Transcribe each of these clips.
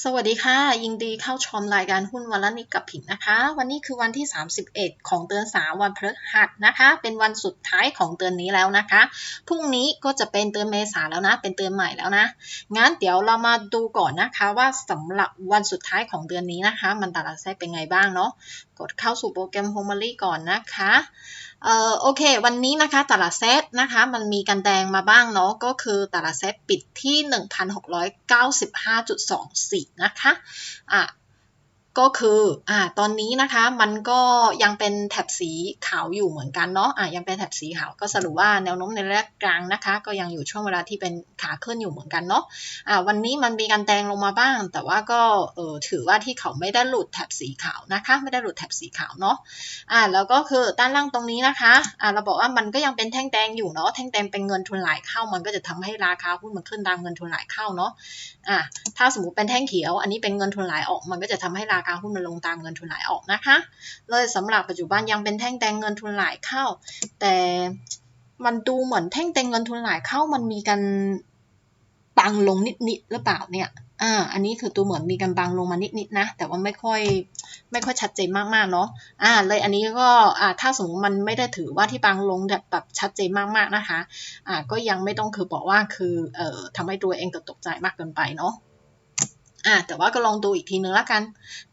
สวัสดีค่ะ ยินดีเข้าชมรายการหุ้นวันละนิดกับผิงนะคะ วันนี้คือวันที่ 31 ของเดือน3วันพฤหัสนะคะ เป็นวันสุดท้ายของเดือนนี้แล้วนะคะ พรุ่งนี้ก็จะเป็นเดือนเมษาแล้วนะ เป็นเดือนใหม่แล้วนะ งั้นเดี๋ยวเรามาดูก่อนนะคะว่าสำหรับวันสุดท้ายของเดือนนี้นะคะ มันตลาดแทรกเป็นไงบ้างเนาะ กดเข้าสู่โปรแกรม h o m e r y ก่อนนะคะ เอ่อโอเค วันนี้นะคะแต่ละเซตนะคะมันมีกันแดงมาบ้างเนาะก็คือแต่ละเซตปิดที่ 1,695.24 นะคะอะ ก็คืออ่าตอนนี้นะคะมันก็ยังเป็นแถบสีขาวอยู่เหมือนกันเนาะอ่ายังเป็นแถบสีขาวก็สรุปว่าแนวโน้มในระยะกลางนะคะ ก็ยังอยู่ช่วงเวลาที่เป็นขาขึ้นอยู่เหมือนกันเนาะอ่าวันนี้มันมีการแดงลงมาบ้าง แต่ว่าก็เออถือว่าที่เขาไม่ได้หลุดแถบสีขาวนะคะ ไม่ได้หลุดแถบสีขาวเนาะอ่าแล้วก็คือด้านล่างตรงนี้นะคะอ่าเราบอกว่ามันก็ยังเป็นแท่งแดงอยู่เนาะแท่งแดงเป็นเงินทุนไหลเข้า มันก็จะทำให้ราคาหุ้นมันขึ้นตามเงินทุนไหลเข้าเนาะอ่าถ้าสมมติเป็นแท่งเขียว อันนี้เป็นเงินทุนไหลออกมันก็จะทำให้ราคาหุ้นมันลงตามเงินทุนไหลออกนะคะ เลยสำหรับปัจจุบันยังเป็นแท่งแดงเงินทุนไหลเข้า แต่มันดูเหมือนแท่งแดงเงินทุนไหลเข้ามันมีกันบังลงนิดๆหรือเปล่าเนี่ยอ่าอันนี้คือตัวเหมือนมีกันบังลงมานิดๆนะ แต่ว่าไม่ค่อยไม่ค่อยชัดเจนมากๆเนาะอ่าเลยอันนี้ก็อ่าถ้าสมมติมันไม่ได้ถือว่าที่บังลงแบบแบบชัดเจนมากๆนะคะอ่าก็ยังไม่ต้องคือบอกว่าคือเอ่อทำให้ตัวเองกิดตกใจมากเกินไปเนาะ อ่าแต่ว่าก็ลองดูอีกทีนึงล้วกัน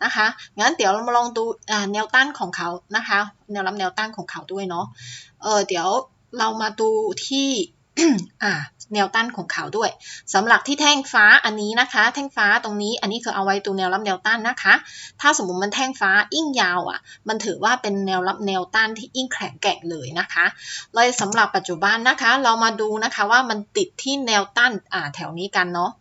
นะคะงั้นเดี๋ยวเรามาลองดูอ่าแนวต้านของเขานะคะ แนวรับแนวต้านของเขาด้วยเนาะเออเดี๋ยวเรามาดูที่อ่าแนวต้านของเขาด้วยสำหรับที่แท่งฟ้าอันนี้นะคะ แท่งฟ้าตรงนี้อันนี้คือเอาไว้ตัวแนวรับแนวต้านนะคะ ถ้าสมมติมันแท่งฟ้ายิ่งยาวอะ มันถือว่าเป็นแนวรับแนวต้านที่ยิ่งแข็งแกร่งเลยนะคะเลยสำหรับปัจจุบันนะคะ เรามาดูนะคะว่ามันติดที่แนวต้านอ่าแถวนี้กันเนาะ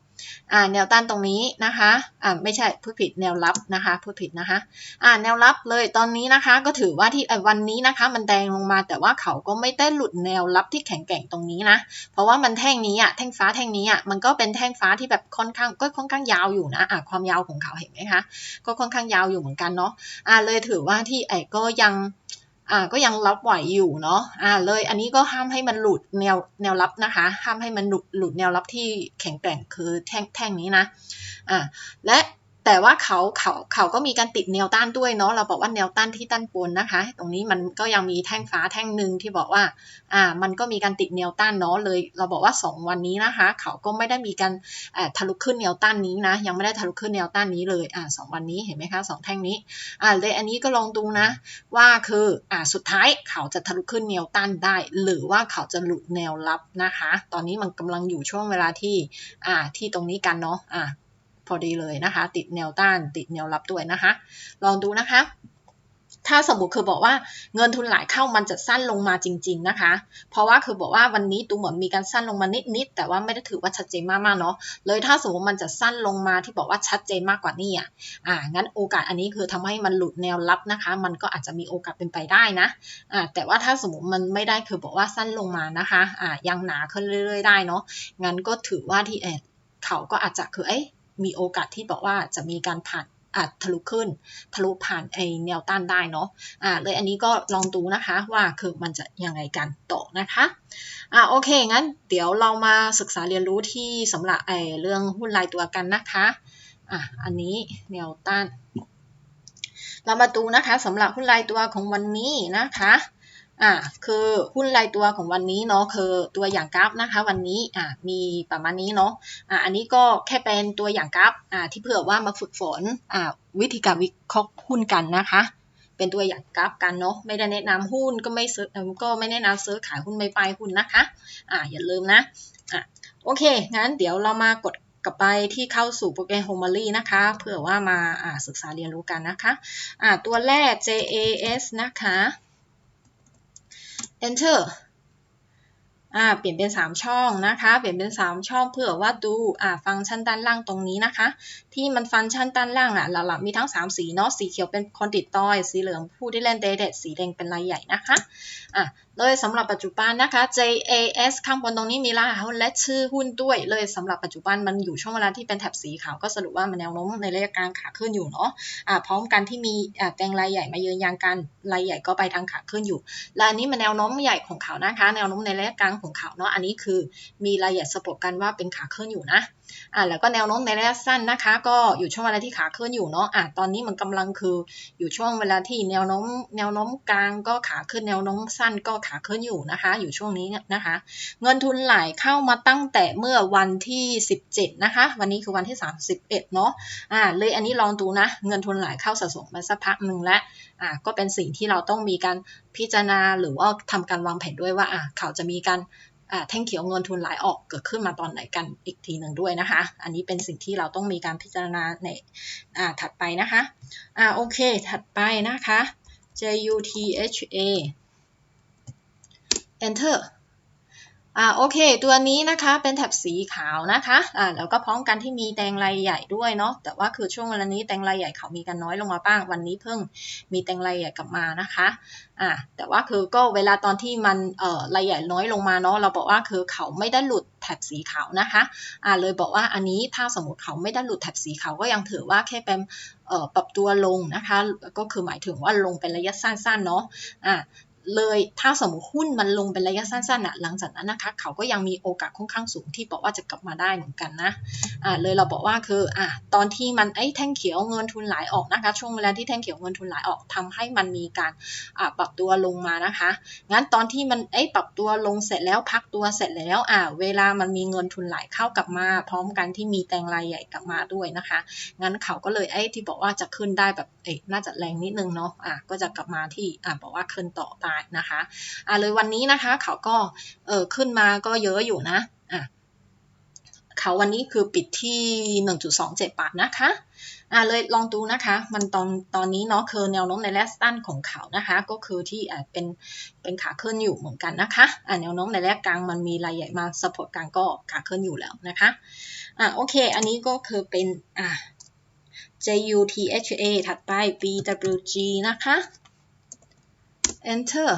แนวต้านตรงนี้นะคะอ่าไม่ใช่พูดผิดแนวรับนะคะพูดผิดนะคะอ่าแนวรับเลยตอนนี้นะคะก็ถือว่าที่วันนี้นะคะ มันแดงลงมาแต่ว่าเขาก็ไม่ได้หลุดแนวรับที่แข็งแกร่งตรงนี้นะ เพราะว่ามันแท่งนี้อะแท่งฟ้าแท่งนี้อะมันก็เป็นแท่งฟ้าที่แบบค่อนข้างก็ค่อนข้างยาวอยู่นะอะความยาวของเขาเห็นไหมคะก็ค่อนข้างยาวอยู่เหมือนกันเนาะอ่าเลยถือว่าที่ไอ้ก็ยัง อ่าก็ยังรับไหวอยู่เนาะอ่าเลยอันนี้ก็ห้ามให้มันหลุดแนวแนวรับนะคะ ห้ามให้มันหลุดหลุดแนวรับที่แข็งแกร่งคือแท่งแท่งนี้นะอ่าและ แต่ว่าเขาเขาเขาก็มีการติดแนวต้านด้วยเนาะเราบอกว่าแนวต้านที่ต้านบนนะคะ ตรงนี้มันก็ยังมีแท่งฟ้าแท่งหนึ่งที่บอกว่าอ่ามันก็มีการติดแนวต้านเนาะเลย เราบอกว่า 2 วันนี้นะคะ เขาก็ไม่ได้มีการอ่าทะลุขึ้นแนวต้านนี้นะ ยังไม่ได้ทะลุขึ้นแนวต้านนี้เลยอ่าสวันนี้เห็นไหมคะสองแท่งนี้อ่าเลยอันนี้ก็ลองดูนะ ว่าคืออ่าสุดท้ายเขาจะทะลุขึ้นแนวต้านได้ หรือว่าเขาจะหลุดแนวรับนะคะ ตอนนี้มันกำลังอยู่ช่วงเวลาที่อ่าที่ตรงนี้กันเนาะอ่า พอดีเลยนะคะ ติดแนวต้านติดแนวรับด้วยนะคะ ลองดูนะคะ ถ้าสมมติคือบอกว่าเงินทุนหลายเข้ามันจะสั้นลงมาจริง ๆนะคะ เพราะว่าคือบอกว่าวันนี้ตูเหมือนมีการสั้นลงมานิดๆแต่ว่าไม่ได้ถือว่าชัดเจนมากๆเนาะเลยถ้าสมมติมันจะสั้นลงมาที่บอกว่าชัดเจนมากกว่านี้อะอ่างั้นโอกาสอันนี้คือทำให้มันหลุดแนวรับนะคะ มันก็อาจจะมีโอกาสเป็นไปได้นะอ่าแต่ว่าถ้าสมมติมันไม่ได้คือบอกว่าสั้นลงมานะคะอ่ายังหนาขึ้นเรื่อย ๆ ได้เนาะงั้นก็ถือว่าที่เออเขาก็อาจจะคือเอ้ มีโอกาสที่บอกว่าจะมีการผ่านอาจทะลุขึ้น ทะลุผ่านไอแนวต้านได้เนาะอ่าเลยอันนี้ก็ลองดูนะคะว่าคือมันจะยังไงกันต่อนะคะอ่าโอเคงั้นเดี๋ยวเรามาศึกษาเรียนรู้ที่สำหรับไอเรื่องหุ้นรายตัวกันนะคะอะอันนี้แนวต้าน เรามาดูนะคะสำหรับหุ้นรายตัวของวันนี้นะคะ อ่าคือหุ้นรายตัวของวันนี้เนาะคือตัวอย่างกราฟนะคะ วันนี้อ่ามีประมาณนี้เนาะอ่าอันนี้ก็แค่เป็นตัวอย่างกราฟอ่าที่เผื่อว่ามาฝึกฝนอ่าวิธีการวิเคราะห์หุ้นกันนะคะ เป็นตัวอย่างกราฟกันเนาะไม่ได้แนะนำหุ้นก็ไม่ซื้อก็ไม่แนะนำซื้อขายหุ้นไม่ไปหุ้นนะคะอ่าอย่าลืมนะอ่าโอเค งั้นเดี๋ยวเรามากดกลับไปที่เข้าสู่โปรแกรม h o m e r y นะคะเพื่อว่ามาอ่าศึกษาเรียนรู้กันนะคะอ่าตัวแรก JAS นะคะ enter อ่าเปลี่ยนเป็น 3 ช่องนะคะ เปลี่ยนเป็น 3 ช่องเพื่อว่าดูอ่าฟังก์ชันด้านล่างตรงนี้นะคะ ที่มันฟังก์ชันด้านล่างอะหลักๆมีทั้ง 3 สีเนาะสีเขียวเป็นคอนติดตอยสีเหลืองผู้ที่เล่นเดเดสีแดงเป็นรายใหญ่นะคะอะ เลยสำหรับปัจจุบันนะคะ JAS ข้างบนตรงนี้มีรหัสหุ้นและชื่อหุ้นด้วย เลยสำหรับปัจจุบันมันอยู่ช่วงเวลาที่เป็นแถบสีขาวก็สรุปว่ามันแนวโน้มในระยะกลางขาขึ้นอยู่เนาะะพร้อมกันที่มีแกงรายใหญ่มายืนยันกันรายใหญ่ก็ไปทางขาขึ้นอยู่ และอันนี้มันแนวโน้มใหญ่ของเขานะคะ แนวโน้มในระยะกลางของเขาเนาะอันนี้คือมีรายใหญ่สปอร์ตกันว่าเป็นขาขึ้นอยู่นะอ่าแล้วก็แนวโน้มในระยะสั้นนะคะ ก็อยู่ช่วงเวลาที่ขาขึ้นอยู่เนาะอ่าตอนนี้มันกำลังคืออยู่ช่วงเวลาที่แนวโน้มแนวโน้มกลางก็ขาขึ้นแนวโน้มสั้นก็ขาขึ้นอยู่นะคะ อยู่ช่วงนี้นะคะ เงินทุนไหลเข้ามาตั้งแต่เมื่อวันที่ 17 นะคะ วันนี้คือวันที่ 31 เนาะอ่าเลยอันนี้ลองดูนะ เงินทุนไหลเข้าสะสมมาสักพักหนึ่งแล้วอ่าก็เป็นสิ่งที่เราต้องมีการพิจารณาหรือว่าทำการวางแผนด้วยว่าอ่าเขาจะมีการแท่งเขียวเงินทุนไหลออกเกิดขึ้นมาตอนไหนกันอีกทีหนึ่งด้วยนะคะ อันนี้เป็นสิ่งที่เราต้องมีการพิจารณาในถัดไปนะคะอ่าโอเค ถัดไปนะคะ J U T H A enter อ่าโอเค ตัวนี้นะคะเป็นแถบสีขาวนะคะอ่าแล้วก็พร้อมกันที่มีแตงลายใหญ่ด้วยเนาะแต่ว่าคือช่วงเวลานี้แตงลายใหญ่เขามีกันน้อยลงมาบ้าง วันนี้เพิ่งมีแตงลายใหญ่กลับมานะคะอ่าแต่ว่าคือก็เวลาตอนที่มันเอ่อลายใหญ่น้อยลงมาเนาะเราบอกว่าคือเขาไม่ได้หลุดแถบสีขาวนะคะอ่าเลยบอกว่าอันนี้ถ้าสมมติเขาไม่ได้หลุดแถบสีขาวก็ยังถือว่าแค่เป็นเอ่อปรับตัวลงนะคะ ก็คือหมายถึงว่าลงเป็นระยะสั้นๆเนาะอ่า เลยถ้าสมมติหุ้นมันลงเป็นระยะสั้นๆอะหลังจากนั้นนะคะเขาก็ยังมีโอกาสค่อนข้างสูงที่บอกว่าจะกลับมาได้เหมือนกันนะอ่าเลยเราบอกว่าคืออ่าตอนที่มันไอ้แท่งเขียวเงินทุนไหลออกนะคะ ช่วงเวลาที่แท่งเขียวเงินทุนไหลออกทำให้มันมีการอ่าปรับตัวลงมานะคะ งั้นตอนที่มันไอ้ปรับตัวลงเสร็จแล้วพักตัวเสร็จแล้วอ่าเวลามันมีเงินทุนไหลเข้ากลับมา พร้อมกันที่มีแตงรายใหญ่กลับมาด้วยนะคะ งั้นเขาก็เลยไอ้ที่บอกว่าจะขึ้นได้แบบเอ๊น่าจะแรงนิดนึงเนาะอ่าก็จะกลับมาที่อ่าบอกว่าขึ้นต่อได้นะคะอ่าเลยวันนี้นะคะเขาก็เออขึ้นมาก็เยอะอยู่นะอะเขาวันนี้คือปิดที่ 1.27 บาทนะคะอ่าเลยลองดูนะคะ มันตอนตอนนี้เนาะคือแนวโน้มในแลสตันของเขานะคะ ก็คือที่อ่าเป็นเป็นขาขึ้นอยู่เหมือนกันนะคะอ่าแนวโน้มในแรกกลางมันมีรายใหญ่มาสปอร์ตกลางก็ขาขึ้นอยู่แล้วนะคะอ่าโอเค อันนี้ก็คือเป็นอ่า JUTHA ถัดไป BWG นะคะ Enter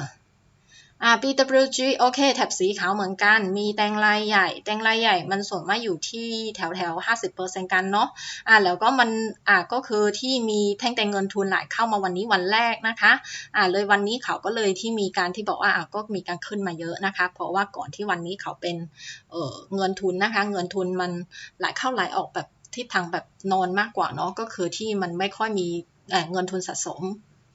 อ่า BWG โอเคแถบสีขาวเหมือนกัน มีแตงลายใหญ่ แตงลายใหญ่ มันส่วนมากอยู่ที่แถวแถว50%กันเนาะ อ่า แล้วก็มัน อ่า ก็คือที่มีแท่งแตงเงินทุนไหลเข้ามาวันนี้วันแรกนะคะ อ่า เลยวันนี้เขาก็เลยที่มีการที่บอกว่า อ่า ก็มีการขึ้นมาเยอะนะคะ เพราะว่าก่อนที่วันนี้เขาเป็น เอ่อ เงินทุนนะคะ เงินทุนมันไหลเข้าไหลออกแบบทิศทางแบบนอนมากกว่าเนาะ ก็คือที่มันไม่ค่อยมีเงินทุนสะสม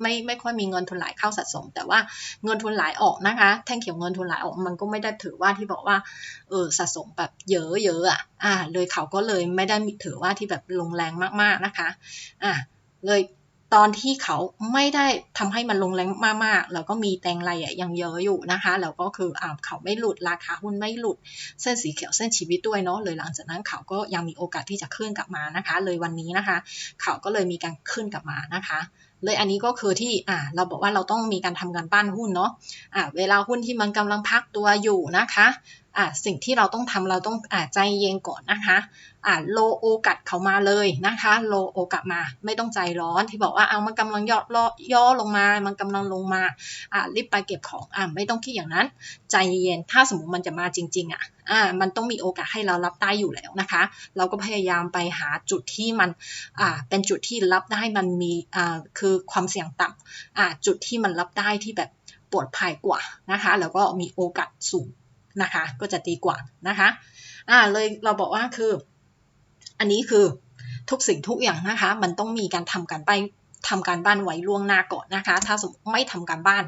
ไม่ไม่ค่อยมีเงินทุนไหลเข้าสะสม แต่ว่าเงินทุนไหลออกนะคะ แท่งเขียวเงินทุนไหลออกมันก็ไม่ได้ถือว่าที่บอกว่าเออสะสมแบบเยอะเยอะอะอ่าเลยเขาก็เลยไม่ได้ถือว่าที่แบบลงแรงมากๆนะคะอ่าเลยตอนที่เขาไม่ได้ทำให้มันลงแรงมากๆ แล้วก็มีแตงไรอะยังเยอะอยู่นะคะ แล้วก็คืออ่าเขาไม่หลุดราคาหุ้นไม่หลุดเส้นสีเขียวเส้นชีวิตด้วยเนาะ เลยหลังจากนั้นเขาก็ยังมีโอกาสที่จะขึ้นกลับมานะคะ เลยวันนี้นะคะ เขาก็เลยมีการขึ้นกลับมานะคะ เลยอันนี้ก็คือที่อ่าเราบอกว่าเราต้องมีการทำการบ้านหุ้นเนาะอ่าเวลาหุ้นที่มันกำลังพักตัวอยู่นะคะ อ่าสิ่งที่เราต้องทำเราต้องอ่าใจเย็นก่อนนะคะอ่าโลโอกัดเขามาเลยนะคะโลโอกัดมาไม่ต้องใจร้อนที่บอกว่าเอามันกำลังย่อย่อลงมา มันกำลังลงมาอ่ารีบไปเก็บของอ่าไม่ต้องคิดอย่างนั้น ใจเย็นถ้าสมมติมันจะมาจริง ๆอะอ่ามันต้องมีโอกาสให้เรารับได้อยู่แล้วนะคะ เราก็พยายามไปหาจุดที่มันอ่าเป็นจุดที่รับได้มันมีอ่าคือความเสี่ยงต่ำอ่าจุดที่มันรับได้ที่แบบปลอดภัยกว่านะคะ แล้วก็มีโอกาสสูง นะคะ ก็จะดีกว่านะคะอ่าเลยเราบอกว่าคือ อันนี้คือทุกสิ่งทุกอย่างนะคะ มันต้องมีการทำการไปทำการบ้านไว้ล่วงหน้าก่อนนะคะ ถ้าสมมติไม่ทำการบ้าน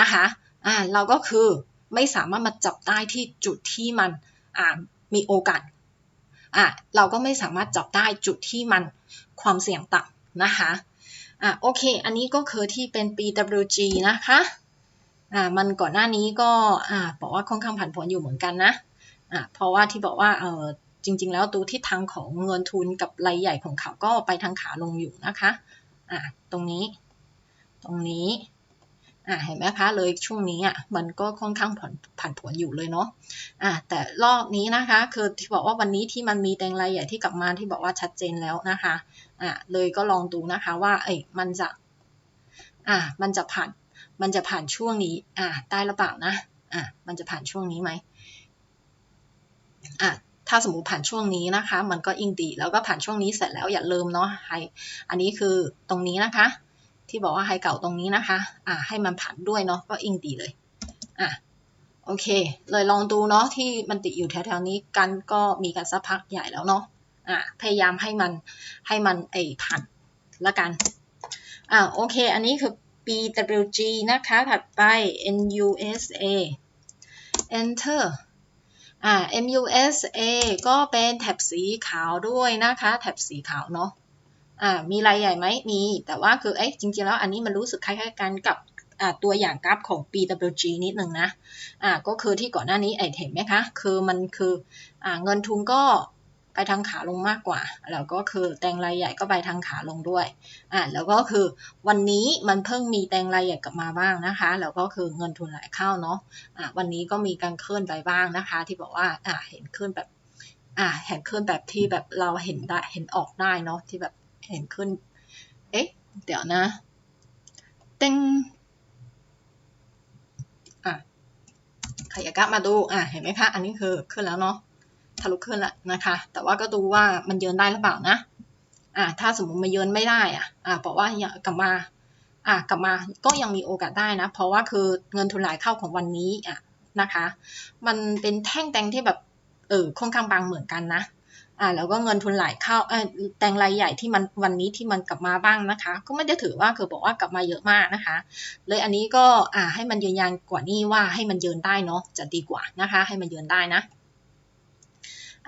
นะคะอ่าเราก็คือไม่สามารถมาจับได้ที่จุดที่มันอ่ามีโอกาสอ่าเราก็ไม่สามารถจับได้จุดที่มันความเสี่ยงต่ำนะคะอ่าโอเค อันนี้ก็คือที่เป็น BWG นะคะ อ่ามันก่อนหน้านี้ก็อ่าบอกว่าค่อนข้างผันผวนอยู่เหมือนกันนะอ่าเพราะว่าที่บอกว่าเออจริง ๆ แล้วตัวทิศทางของเงินทุนกับรายใหญ่ของเขาก็ไปทางขาลงอยู่นะคะอ่าตรงนี้ ตรงนี้อ่าเห็นไหมคะเลยช่วงนี้อะมันก็ค่อนข้างผ่อนผันผวนอยู่เลยเนาะอ่าแต่รอบนี้นะคะคือที่บอกว่าวันนี้ที่มันมีแตงรายใหญ่ที่กลับมาที่บอกว่าชัดเจนแล้วนะคะอ่าเลยก็ลองดูนะคะว่าเอ้ยมันจะอ่ามันจะผ่าน มันจะผ่านช่วงนี้ อ่าได้หรือเปล่านะ อ่ามันจะผ่านช่วงนี้ไหมอะถ้าสมมติผ่านช่วงนี้นะคะ มันก็อิงดี แล้วก็ผ่านช่วงนี้เสร็จแล้วอย่าลืมเนาะไฮอันนี้คือตรงนี้นะคะ ที่บอกว่าไฮเก่าตรงนี้นะคะ อ่าให้มันผ่านด้วยเนาะก็อิงดีเลย อะโอเค เลยลองดูเนาะที่มันติดอยู่แถวๆนี้กันก็มีกันสักพักใหญ่แล้วเนาะอะพยายามให้มันให้มันไอผ่านละกันอ่าโอเค อันนี้คือ BWG นะคะ ถัดไป NUSA enter อ่า MUSA ก็เป็นแถบสีขาวด้วยนะคะ แถบสีขาวเนาะอ่ามีรายใหญ่ไหมมี แต่ว่าคือ เอ๊ะจริงๆ แล้วอันนี้มันรู้สึกคล้ายๆกันกับอ่าตัวอย่างกราฟของ BWG นิดหนึ่งนะ อ่า ก็คือที่ก่อนหน้านี้ไอเห็นไหมคะ คือมันคืออ่าเงินทุนก็ ไปทางขาลงมากกว่า แล้วก็คือแตงรายใหญ่ก็ไปทางขาลงด้วยอ่าแล้วก็คือวันนี้มันเพิ่งมีแตงรายใหญ่กลับมาบ้างนะคะ แล้วก็คือเงินทุนไหลเข้าเนาะอ่าวันนี้ก็มีการเคลื่อนไปบ้างนะคะ ที่บอกว่าอ่าเห็นเคลื่อนแบบอ่าเห็นเคลื่อนแบบที่แบบเราเห็นได้เห็นออกได้เนาะที่แบบเห็นขึ้นเอ๊ะเดี๋ยวนะเต็งอะขยากมาดูอะเห็นไหมคะ อันนี้คือขึ้นแล้วเนาะ ทะลุขึ้นแล้วนะคะ แต่ว่าก็ดูว่ามันเยินได้หรือเปล่านะอ่าถ้าสมมติมันเยินไม่ได้อะอ่าบอกว่าอย่ากลับมาอ่ากลับมาก็ยังมีโอกาสได้นะ เพราะว่าคือเงินทุนหลายเข้าของวันนี้อะนะคะ มันเป็นแท่งแตงที่แบบเออค่อนข้างบางเหมือนกันนะอ่าแล้วก็เงินทุนหลายเข้าเออแตงรายใหญ่ที่มันวันนี้ที่มันกลับมาบ้างนะคะ ก็ไม่ได้ถือว่าคือบอกว่ากลับมาเยอะมากนะคะ เลยอันนี้ก็อ่าให้มันยืนยันกว่านี้ว่าให้มันยืนได้เนาะจะดีกว่านะคะ ให้มันยืนได้นะ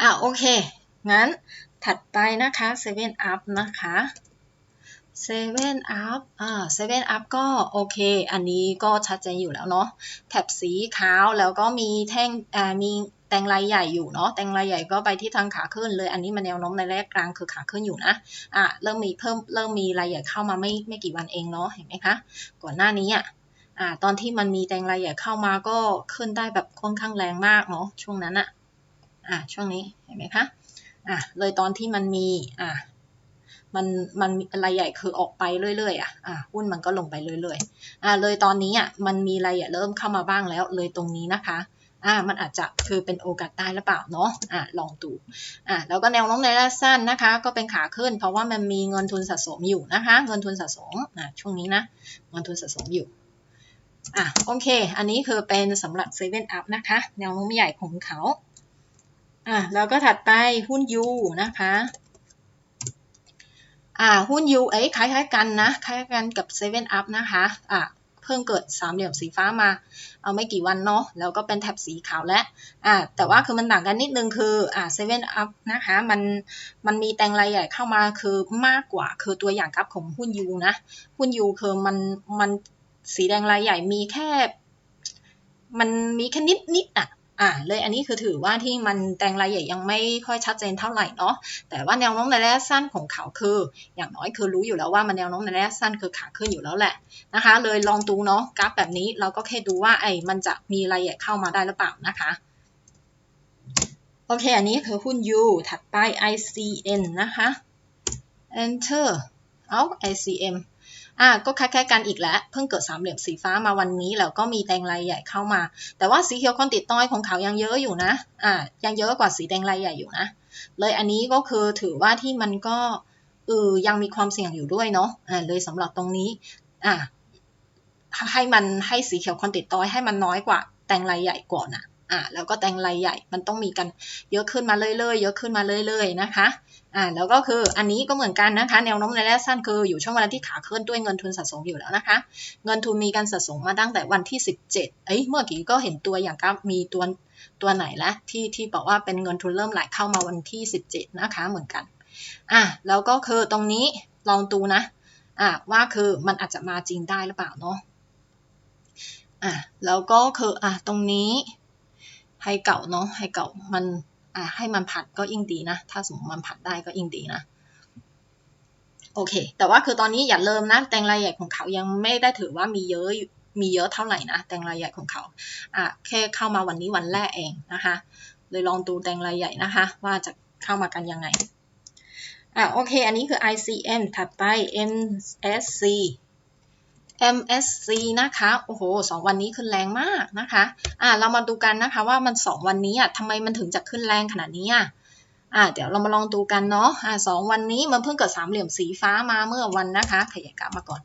อ่าโอเค งั้นถัดไปนะคะ7 up นะคะ7 up อ่า7 up ก็โอเค อันนี้ก็ชัดเจนอยู่แล้วเนาะ แถบสีขาวแล้วก็มีแท่งอ่ามีแตงลายใหญ่อยู่เนาะ แตงลายใหญ่ก็ไปที่ทางขาขึ้นเลย อันนี้มันแนวโน้มในระยะกลางคือขาขึ้นอยู่นะ อ่าเริ่มมีเพิ่มเริ่มมีรายใหญ่เข้ามาไม่ไม่กี่วันเองเนาะ เห็นไหมคะ ก่อนหน้านี้อะอ่าตอนที่มันมีแตงรายใหญ่เข้ามาก็ขึ้นได้แบบค่อนข้างแรงมากเนาะช่วงนั้นอะ อ่าช่วงนี้เห็นไหมคะอะเลยตอนที่มันมีอะมันมันรายใหญ่คือออกไปเรื่อยๆอะอะหุ้นมันก็ลงไปเรื่อยๆอะเลยตอนนี้อะมันมีรายใหญ่เริ่มเข้ามาบ้างแล้วเลยตรงนี้นะคะอะมันอาจจะคือเป็นโอกาสได้หรือเปล่าเนาะอะลองดูอะแล้วก็แนวโน้มในระยะสั้นนะคะ ก็เป็นขาขึ้น เพราะว่ามันมีเงินทุนสะสมอยู่นะคะ เงินทุนสะสมอะช่วงนี้นะเงินทุนสะสมอยู่อะโอเค อันนี้คือเป็นสำหรับเซเว่นอัพนะคะ แนวโน้มใหญ่ของเขา อะแล้วก็ถัดไปหุ้นยูนะคะอ่าหุ้นยูเอ้ยคล้ายๆกันนะคล้ายกันกับ7 up นะคะอ่าเพิ่งเกิดสามเหลี่ยมสีฟ้ามา เอาไม่กี่วันเนาะแล้วก็เป็นแถบสีขาวและอ่าแต่ว่าคือมันต่างกันนิดนึงคืออ่า7 up นะคะมันมันมีแตงรายใหญ่เข้ามาคือมากกว่าคือตัวอย่างกราฟของหุ้นยูนะหุ้นยูคือมันมันสีแดงรายใหญ่มีแค่ มันมีแค่นิดนิดอะ อ่าเลยอันนี้คือถือว่าที่มันแตงรายใหญ่ยังไม่ค่อยชัดเจนเท่าไหร่เนาะแต่ว่าแนวโน้มในระยะสั้นของเขาคือ อย่างน้อยคือรู้อยู่แล้วว่ามันแนวโน้มในระยะสั้นคือขาขึ้นอยู่แล้วแหละนะคะ เลยลองดูเนาะกราฟแบบนี้เราก็แค่ดูว่าไอ้มันจะมีรายใหญ่เข้ามาได้หรือเปล่านะคะโอเค อันนี้คือหุ้น U ถัดไป ICN นะคะ enter เอา ICM อะก็คล้ายๆกันอีกแล้วเพิ่งเกิดสามเหลี่ยมสีฟ้ามาวันนี้แล้วก็มีแดงลายใหญ่เข้ามา แต่ว่าสีเขียวคอนติดต้อยของเขายังเยอะอยู่นะอะยังเยอะกว่าสีแดงลายใหญ่อยู่นะ เลยอันนี้ก็คือถือว่าที่มันก็เออยังมีความเสี่ยงอยู่ด้วยเนาะอ่าเลยสำหรับตรงนี้อะให้มันให้สีเขียวคอนติดต้อยให้มันน้อยกว่าแตงลายใหญ่ก่อนอะ อ่าแล้วก็แตงลายใหญ่มันต้องมีกันเยอะขึ้นมาเรื่อยๆเยอะขึ้นมาเรื่อยๆนะคะอ่าแล้วก็คืออันนี้ก็เหมือนกันนะคะ แนวโน้มในระยะสั้นคืออยู่ช่วงเวลาที่ขาขึ้นด้วยเงินทุนสะสมอยู่แล้วนะคะ เงินทุนมีการสะสมมาตั้งแต่วันที่ 17เอ้ยเมื่อกี้ก็เห็นตัวอย่างก็มีตัวตัวไหนล้วที่ที่บอกว่าเป็นเงินทุนเริ่มไหลเข้ามาวันที่ 17 นะคะเหมือนกันอะแล้วก็คือตรงนี้ลองดูนะอะว่าคือมันอาจจะมาจริงได้หรือเปล่าเนาะอะแล้วก็คืออะตรงนี้ ให้เก่าเนาะให้เก่ามันอะให้มันผัดก็ยิ่งดีนะ ถ้าสมมติมันผัดได้ก็ยิ่งดีนะโอเค แต่ว่าคือตอนนี้อย่าเริ่มนะแตงรายใหญ่ของเขายังไม่ได้ถือว่ามีเยอะมีเยอะเท่าไหร่นะแตงรายใหญ่ของเขาอะแค่เข้ามาวันนี้วันแรกเองนะคะ เลยลองดูแตงรายใหญ่นะคะ ว่าจะเข้ามากันยังไงอะโอเค อันนี้คือ ICM ถัดไป MSC MSC นะคะ โอ้โหสองวันนี้ขึ้นแรงมากนะคะ อ่า เรามาดูกันนะคะว่ามันสองวันนี้อะทำไมมันถึงจะขึ้นแรงขนาดนี้อะ อ่า เดี๋ยวเรามาลองดูกันเนาะ อ่าสองวันนี้มันเพิ่งเกิดสามเหลี่ยมสีฟ้ามาเมื่อวันนะคะ ขยายกราฟมาก่อน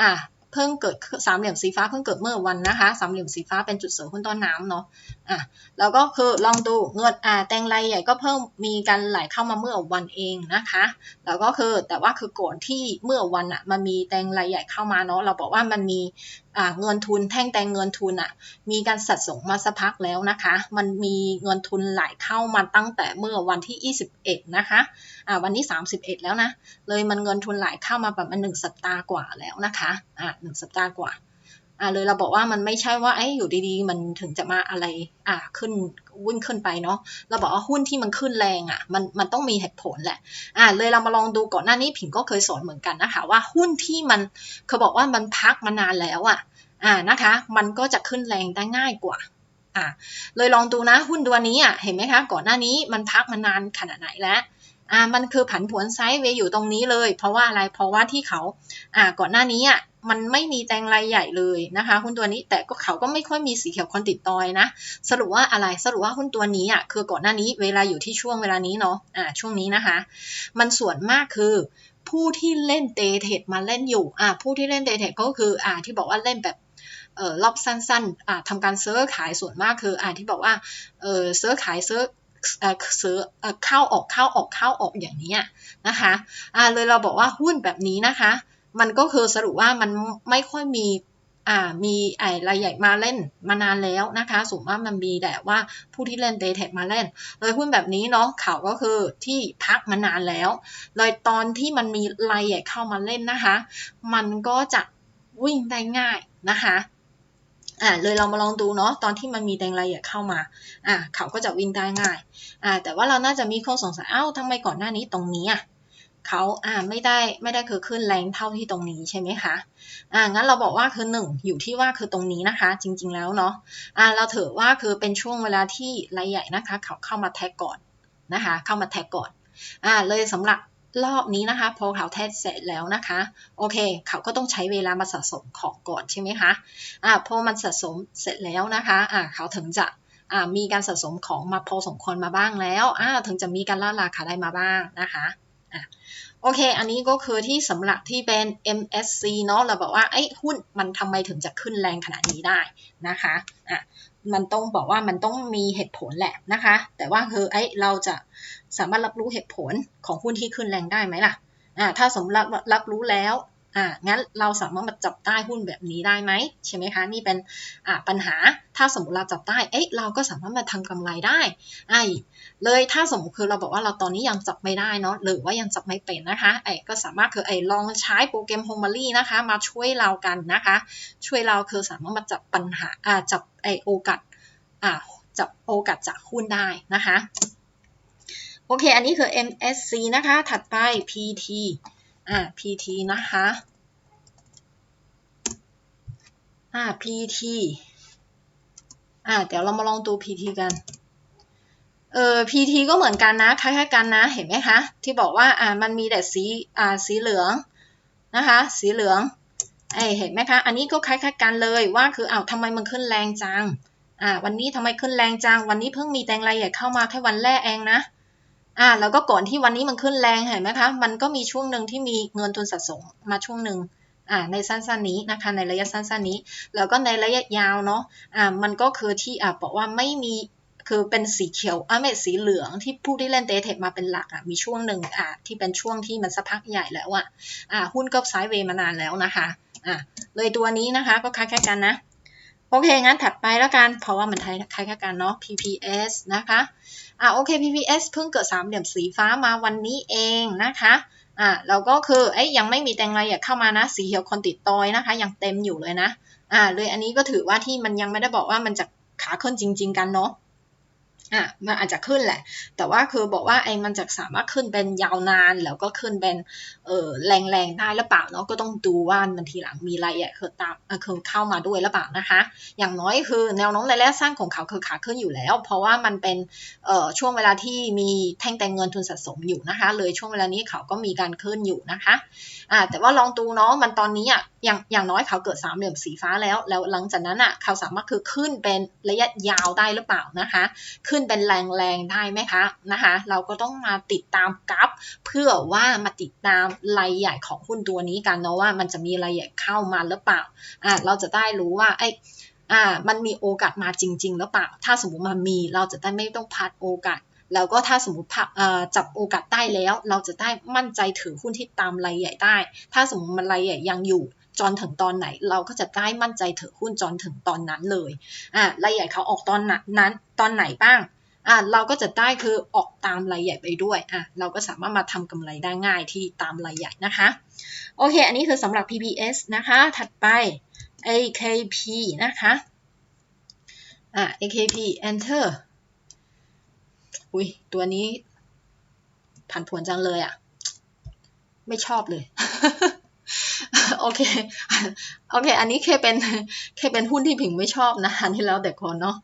อ่า เพิ่งเกิดสามเหลี่ยมสีฟ้าเพิ่งเกิดเมื่อวันนะคะ สามเหลี่ยมสีฟ้าเป็นจุดเสริมหุ้นต้นน้ำเนาะ อะแล้วก็คือลองดูเงินอ่าแตงไรใหญ่ก็เพิ่มมีการไหลเข้ามาเมื่อวันเองนะคะ แล้วก็คือแต่ว่าคือก่อนที่เมื่อวันอะมันมีแตงไรใหญ่เข้ามาเนาะเราบอกว่ามันมีเงินทุนแท่งแตงเงินทุนอะมีการสัดส่งมาสักพักแล้วนะคะ มันมีเงินทุนไหลเข้ามาตั้งแต่เมื่อวันที่ 21 นะคะอ่าวันที่31 แล้วนะเลยมันเงินทุนไหลเข้ามาประมาณหนึ่งสัปดาห์กว่าแล้วนะคะอ่าหนึ่งสัปดาห์กว่า อ่าเลยเราบอกว่ามันไม่ใช่ว่าไอ้อยู่ดีๆ มันถึงจะมาอะไร อ่าขึ้นวิ่งขึ้นไปเนาะเราบอกว่าหุ้นที่มันขึ้นแรงอะมันมันต้องมีเหตุผลแหละอ่าเลยเรามาลองดูก่อนหน้านี้ผิงก็เคยสอนเหมือนกันนะคะว่าหุ้นที่มันเขาบอกว่ามันพักมานานแล้วอะอ่านะคะ มันก็จะขึ้นแรงได้ง่ายกว่าอ่าเลยลองดูนะหุ้นตัวนี้อะเห็นไหมคะ ก่อนหน้านี้มันพักมานานขนาดไหนแล้วอ่ามันคือผันผวนไซด์เวย์อยู่ตรงนี้เลย เพราะว่าอะไรเพราะว่าที่เขาอ่าก่อนหน้านี้อะ มันไม่มีแตงรายใหญ่เลยนะคะหุ้นตัวนี้แต่ก็เขาก็ไม่ค่อยมีสีเขียวคอนติดตอยนะ สรุปว่าอะไรสรุปว่าหุ้นตัวนี้อะคือก่อนหน้านี้เวลาอยู่ที่ช่วงเวลานี้เนาะอ่าช่วงนี้นะคะ มันส่วนมากคือผู้ที่เล่นเตเทดมาเล่นอยู่อ่าผู้ที่เล่นเตเทดก็คืออ่าที่บอกว่าเล่นแบบเอ่อรอบสั้นๆอ่าทำการเซิร์ชขายส่วนมากคืออ่าที่บอกว่าเอ่อเซิร์ชขายเซิร์ชเอ่อซื้อเข้าออกเข้าออกเข้าออกอย่างนี้นะคะอ่าเลยเราบอกว่าหุ้นแบบนี้นะคะ มันก็คือสรุปว่ามันไม่ค่อยมีอ่ามีไอ้รายใหญ่มาเล่นมานานแล้วนะคะสูงมามันมีแต่ว่าผู้ที่เล่นเดทเทมาเล่น เลยหุ้นแบบนี้เนาะเขาก็คือที่พักมานานแล้ว เลยตอนที่มันมีรายใหญ่เข้ามาเล่นนะคะ มันก็จะวิ่งได้ง่ายนะคะอ่าเลยเรามาลองดูเนาะตอนที่มันมีแดงรายใหญ่เข้ามาอ่าเขาก็จะวิ่งได้ง่ายอ่าแต่ว่าเราน่าจะมีข้อสงสัยเอ้าทำไมก่อนหน้านี้ตรงนี้อะ เขาอ่าไม่ได้ไม่ได้คือขึ้นแรงเท่าที่ตรงนี้ใช่ไหมคะอ่างั้นเราบอกว่าคือหนึ่งอยู่ที่ว่าคือตรงนี้นะคะ จริง ๆ แล้วเนาะอ่าเราถือว่าคือเป็นช่วงเวลาที่รายใหญ่นะคะ เขาเข้ามาแท็กก่อนนะคะ เข้ามาแท็กก่อนอ่าเลยสำหรับรอบนี้นะคะพอเขาแทสเสร็จแล้วนะคะ โอเค เขาก็ต้องใช้เวลามาสะสมของก่อนใช่ไหมคะอ่าพอมันสะสมเสร็จแล้วนะคะอ่าเขาถึงจะมีการสะสมของมาพอสมควรมาบ้างแล้วถึงจะมีการล่าราคาได้มาบ้างนะคะ โอเค อันนี้ก็คือที่สำหรับที่เป็น MSC เนาะ เราบอกว่าไอ้หุ้นมันทำไมถึงจะขึ้นแรงขนาดนี้ได้นะคะ อะ มันต้องบอกว่ามันต้องมีเหตุผลแหละนะคะ แต่ว่าคือไอ้เราจะสามารถรับรู้เหตุผลของหุ้นที่ขึ้นแรงได้ไหมล่ะ อ่าถ้าสมมติรับรู้แล้ว อ่างั้นเราสามารถมาจับใต้หุ้นแบบนี้ได้ไหมใช่ไหมคะ นี่เป็น อ่าปัญหา ถ้าสมมติเราจับใต้เอ๊ะเราก็สามารถมาทำกำไรได้ ไอ้ เลยถ้าสมมติคือเราบอกว่าเราตอนนี้ยังจับไม่ได้เนาะหรือว่ายังจับไม่เป็นนะคะไอ้ก็สามารถคือไอ้ลองใช้โปรแกรมโฮม a รี่นะคะ มาช่วยเรากันนะคะ ช่วยเราคือสามารถมาจับปัญหาอ่าจับไอ้โอกาสอ่าจับโอกาสจากหุ้นได้นะคะโอเค อันนี้คือ MSC นะคะ ถัดไป PT อ่า PT นะคะอ่า PT อ่า เดี๋ยวเรามาลองดู PT กัน เออ PT ก็เหมือนกันนะคล้ายๆกันนะเห็นไหมคะที่บอกว่าอ่ามันมีแต่สีอ่าสีเหลืองนะคะสีเหลืองไอเห็นไหมคะอันนี้ก็คล้ายๆกันเลยว่าคืออ้าวทำไมมันขึ้นแรงจังอ่าวันนี้ทำไมขึ้นแรงจัง วันนี้เพิ่งมีแตงรใหญ่เข้ามาแค่วันแรกเองนะอ่าแล้วก็ก่อนที่วันนี้มันขึ้นแรงเห็นไหมคะมันก็มีช่วงหนึ่งที่มีเงินทุนสะสมมาช่วงหนึ่งอ่าในสั้นๆนี้นะคะในระยะสั้นๆนี้ แล้วก็ในระยะยาวเนาะอ่ามันก็คือที่อ่าบอกว่าไม่มี คือเป็นสีเขียวอ่าไม่สีเหลืองที่ผู้ที่เล่นเดทเทคมาเป็นหลักอะมีช่วงหนึ่งอ่าที่เป็นช่วงที่มันสักพักใหญ่แล้วอะอ่าหุ้นก็ไซด์เวย์มานานแล้วนะคะอ่าเลยตัวนี้นะคะก็คล้ายๆกันนะโอเค งั้นถัดไปแล้วกัน เพราะว่ามันคล้ายๆกันเนาะ PPS นะคะ อ่าโอเค PPS เพิ่งเกิดสามเหลี่ยมสีฟ้ามาวันนี้เองนะคะ อ่าเราก็คือ เอ้ยยังไม่มีแตงรอยากเข้ามานะ สีเขียวคนติดตอยนะคะ ยังเต็มอยู่เลยนะ อ่า เลยอันนี้ก็ถือว่าที่มันยังไม่ได้บอกว่ามันจะขาขึ้นจริง ๆ กันเนาะ อะมันอาจจะขึ้นแหละ แต่ว่าคือบอกว่าไอ้มันจะสามารถขึ้นเป็นยาวนานแล้วก็ขึ้นเป็นเออแรงๆได้หรือเปล่าเนาะก็ต้องดูว่ามันทีหลังมีอะไรอะคือตามคือเข้ามาด้วยหรือเปล่านะคะ อย่างน้อยคือแนวโน้มระยะสั้นของเขาคือขาขึ้นอยู่แล้ว เพราะว่ามันเป็นเอ่อช่วงเวลาที่มีแท่งแต่เงินทุนสะสมอยู่นะคะ เลยช่วงเวลานี้เขาก็มีการขึ้นอยู่นะคะอ่าแต่ว่าลองดูเนาะมันตอนนี้อะอย่างอย่างน้อยเขาเกิดสามเหลี่ยมสีฟ้าแล้ว แล้วหลังจากนั้นอะเขาสามารถคือขึ้นเป็นระยะยาวได้หรือเปล่านะคะขึ้นึ้นเป็นแรงๆได้ไหมคะนะคะเราก็ต้องมาติดตามกราฟเพื่อว่ามาติดตามรายใหญ่ของหุ้นตัวนี้กันเนาะว่ามันจะมีรายใหญ่เข้ามาหรือเปล่าอ่าเราจะได้รู้ว่าไอ้อ่ามันมีโอกาสมาจริง ๆ หรือเปล่า ถ้าสมมติมันมีเราจะได้ไม่ต้องพลาดโอกาสแล้วก็ถ้าสมมติจับโอกาสได้แล้ว เราจะได้มั่นใจถือหุ้นที่ตามรายใหญ่ได้ ถ้าสมมติมันรายใหญ่ยังอยู่ จนถึงตอนไหน เราก็จะได้มั่นใจถือหุ้นจนถึงตอนนั้นเลยอ่ารายใหญ่เขาออกตอนนั้นตอนไหนบ้างอ่าเราก็จะได้คือออกตามรายใหญ่ไปด้วยอะเราก็สามารถมาทำกำไรได้ง่ายที่ตามรายใหญ่นะคะ โอเค อันนี้คือสำหรับ PBS นะคะ ถัดไป AKP นะคะอะ AKP Enter อุ้ยตัวนี้ผันผวนจังเลยอะ่ะ ไม่ชอบเลย โอเคโอเค อันนี้แค่เป็นแค่เป็นหุ้นที่ผิงไม่ชอบนะอันนี้แล้วแต่คนเนาะ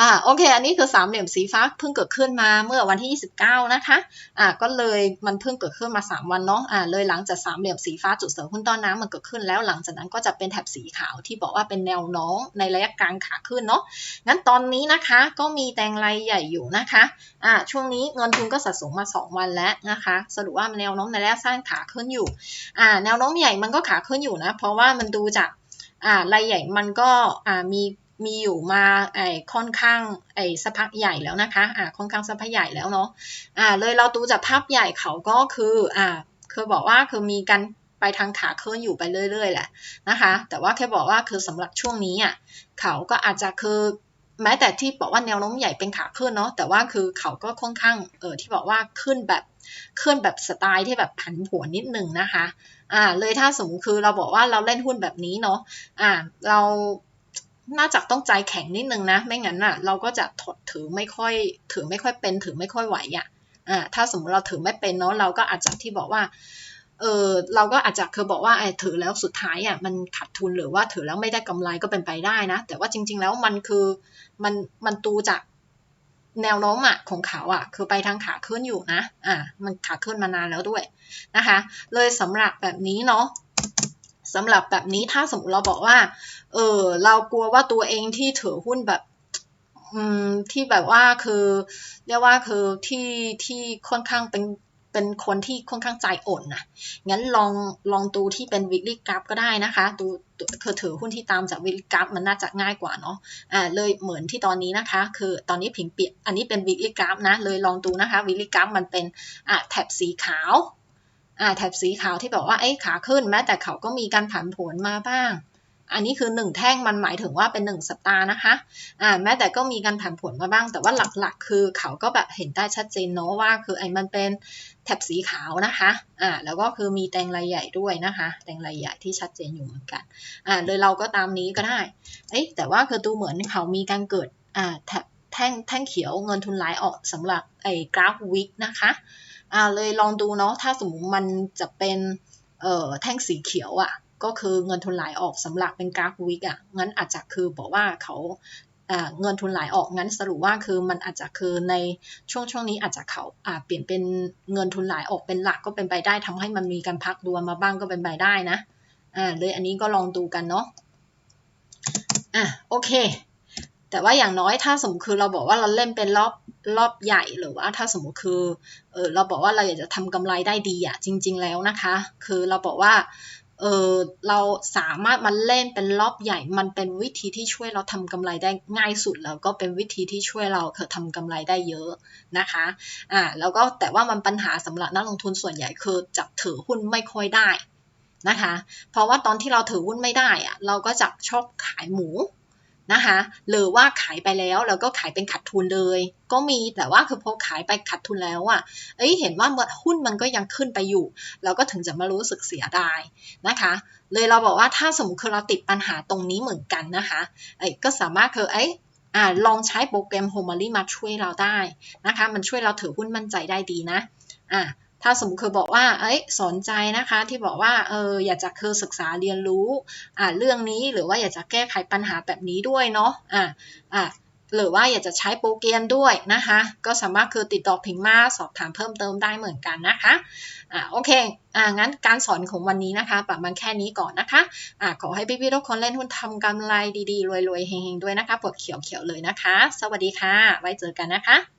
อ่า โอเค อันนี้คือสามเหลี่ยมสีฟ้าเพิ่งเกิดขึ้นมาเมื่อวันที่ 29 นะคะ อ่า ก็เลยมันเพิ่งเกิดขึ้นมา 3 วันเนาะ อ่า เลยหลังจากสามเหลี่ยมสีฟ้าจุดเสริมหุ้นต้นน้ำมันเกิดขึ้นแล้วหลังจากนั้นก็จะเป็นแถบสีขาวที่บอกว่าเป็นแนวน้มในระยะกลางขาขึ้นเนาะ งั้นตอนนี้นะคะก็มีแตงไรใหญ่อยู่นะคะ อ่า ช่วงนี้เงินทุนก็สะสมมา 2 วันแล้วนะคะ สรุปว่าแนวน้มในระยะสั้นขาขึ้นอยู่ อ่า แนวน้มใหญ่มันก็ขาขึ้นอยู่นะ เพราะว่ามันดูจาก อ่ารายใหญ่มันก็อ่ามีมีอยู่มาไอ้ค่อนข้างไอ้สักพักใหญ่แล้วนะคะอ่าค่อนข้างสักพักใหญ่แล้วเนาะอ่าเลยเราดูจากภาพใหญ่เขาก็คืออ่าคือบอกว่าคือมีการไปทางขาขึ้นอยู่ไปเรื่อย ๆ แหละนะคะ แต่ว่าแค่บอกว่าคือสำหรับช่วงนี้อะเขาก็อาจจะคือแม้แต่ที่บอกว่าแนวโน้มใหญ่เป็นขาขึ้นเนาะแต่ว่าคือเขาก็ค่อนข้างเออที่บอกว่าขึ้นแบบขึ้นแบบสไตล์ที่แบบผันผวนนิดนึงนะคะ อ่า เลยถ้าสมมติคือเราบอกว่าเราเล่นหุ้นแบบนี้เนาะอ่า เราน่าจะต้องใจแข็งนิดนึงนะ ไม่งั้นอะ เราก็จะถดถือไม่ค่อย ถือไม่ค่อยเป็น ถือไม่ค่อยไหวอะอ่า ถ้าสมมติเราถือไม่เป็นเนาะ เราก็อาจจะที่บอกว่า เออเราก็อาจจะเคยบอกว่าไอ้ถือแล้วสุดท้ายอะมันขาดทุนหรือว่าถือแล้วไม่ได้กำไรก็เป็นไปได้นะ แต่ว่าจริง ๆ แล้วมันคือมันมันตูจาก แนวโน้มอะของเขาอะคือไปทางขาขึ้นอยู่นะ อ่ามันขาขึ้นมานานแล้วด้วยนะคะ เลยสำหรับแบบนี้เนาะสำหรับแบบนี้ถ้าสมมติเราบอกว่า เออเรากลัวว่าตัวเองที่ถือหุ้นแบบอืมที่แบบว่าคือเรียกว่าคือที่ที่ค่อนข้างเป็น เป็นคนที่ค่อนข้างใจอ่อนนะงั้นลองลองดูที่เป็นวิกฤตกราฟก็ได้นะคะดูคือถือหุ้นที่ตามจากวิกฤตกราฟมันน่าจะง่ายกว่าเนาะอ่าเลยเหมือนที่ตอนนี้นะคะ คือตอนนี้ผิงเปียอันนี้เป็นวิกฤตกราฟนะ เลยลองดูนะคะวิกฤตกราฟมันเป็นอ่าแถบสีขาวอ่าแถบสีขาวที่บอกว่าไอ้ขาขึ้นแม้แต่เขาก็มีการผันผวนมาบ้าง อันนี้คือ 1 แท่งมันหมายถึงว่าเป็น 1 สัปดาห์นะคะอ่าแม้แต่ก็มีการผันผวนมาบ้าง แต่ว่าหลักๆ คือเขาก็แบบเห็นได้ชัดเจนเนาะว่าคือไอ้มันเป็น แถบสีขาวนะคะอ่าแล้วก็คือมีแตงลายใหญ่ด้วยนะคะ แตงลายใหญ่ที่ชัดเจนอยู่เหมือนกันอ่าเลยเราก็ตามนี้ก็ได้เอ้แต่ว่าคือดูเหมือนเขามีการเกิดอ่าแถบแท่งแท่งเขียวเงินทุนไหลออกสำหรับไอ้กราฟวิกนะคะอ่าเลยลองดูเนาะถ้าสมมติมันจะเป็นเอ่อแท่งสีเขียวอะ่ะก็คือเงินทุนไหลออกสำหรับเป็นกราฟวิกอะงั้นอาจจะคือบอกว่าเขา เงินทุนไหลออกงั้นสรุปว่าคือมันอาจจะคือในช่วงช่วงนี้อาจจะเขาเปลี่ยนเป็นเงินทุนไหลออกเป็นหลักก็เป็นไปได้ทำให้มันมีการพักดวมาบ้างก็เป็นไปได้นะอ่าเลยอันนี้ก็ลองดูกันเนาะอะโอเค แต่ว่าอย่างน้อยถ้าสมมติคือเราบอกว่าเราเล่นเป็นรอบรอบใหญ่หรือว่าถ้าสมมติคือเออเราบอกว่าเราอยากจะทำกำไรได้ดีอะจริง ๆ แล้วนะคะ คือเราบอกว่า เออเราสามารถมันเล่นเป็นรอบใหญ่ มันเป็นวิธีที่ช่วยเราทำกำไรได้ง่ายสุดแล้วก็เป็นวิธีที่ช่วยเราเทำกำไรได้เยอะนะคะอ่าแล้วก็แต่ว่ามันปัญหาสำหรับนักลงทุนส่วนใหญ่คือจับถือหุ้นไม่ค่อยได้นะคะ เพราะว่าตอนที่เราถือหุ้นไม่ได้อะเราก็จะชอบขายหมู นะคะหรือว่าขายไปแล้วแล้วก็ขายเป็นขาดทุนเลย ก็มีแต่ว่าคือพอขายไปขาดทุนแล้วอะเอ้ยเห็นว่าหุ้นมันก็ยังขึ้นไปอยู่ เราก็ถึงจะมารู้สึกเสียดายนะคะ เลยเราบอกว่าถ้าสมมติคือเราติดปัญหาตรงนี้เหมือนกันนะคะไอ้ก็สามารถคือไอ้ออ่าลองใช้โปรแกรม h o m e r y มาช่วยเราได้นะคะ มันช่วยเราถือหุ้นมั่นใจได้ดีนะอ่า ถ้าสมมติคือบอกว่า เอ้ย สนใจนะคะ ที่บอกว่า เออ อยากจะคือศึกษาเรียนรู้ อ่าเรื่องนี้ หรือว่าอยากจะแก้ไขปัญหาแบบนี้ด้วยเนาะ อ่าอ่าหรือว่าอยากจะใช้โปรแกรมด้วยนะคะ ก็สามารถคือติดต่อพิงมาสอบถามเพิ่มเติมได้เหมือนกันนะคะ อ่าโอเค อ่างั้นการสอนของวันนี้นะคะประมาณแค่นี้ก่อนนะคะ อ่าขอให้พี่ๆทุกคนเล่นหุ้นทำกำไรดีๆรวยๆเฮงๆด้วยนะคะปวดเขียวๆเลยนะคะ สวัสดีค่ะ ไว้เจอกันนะคะ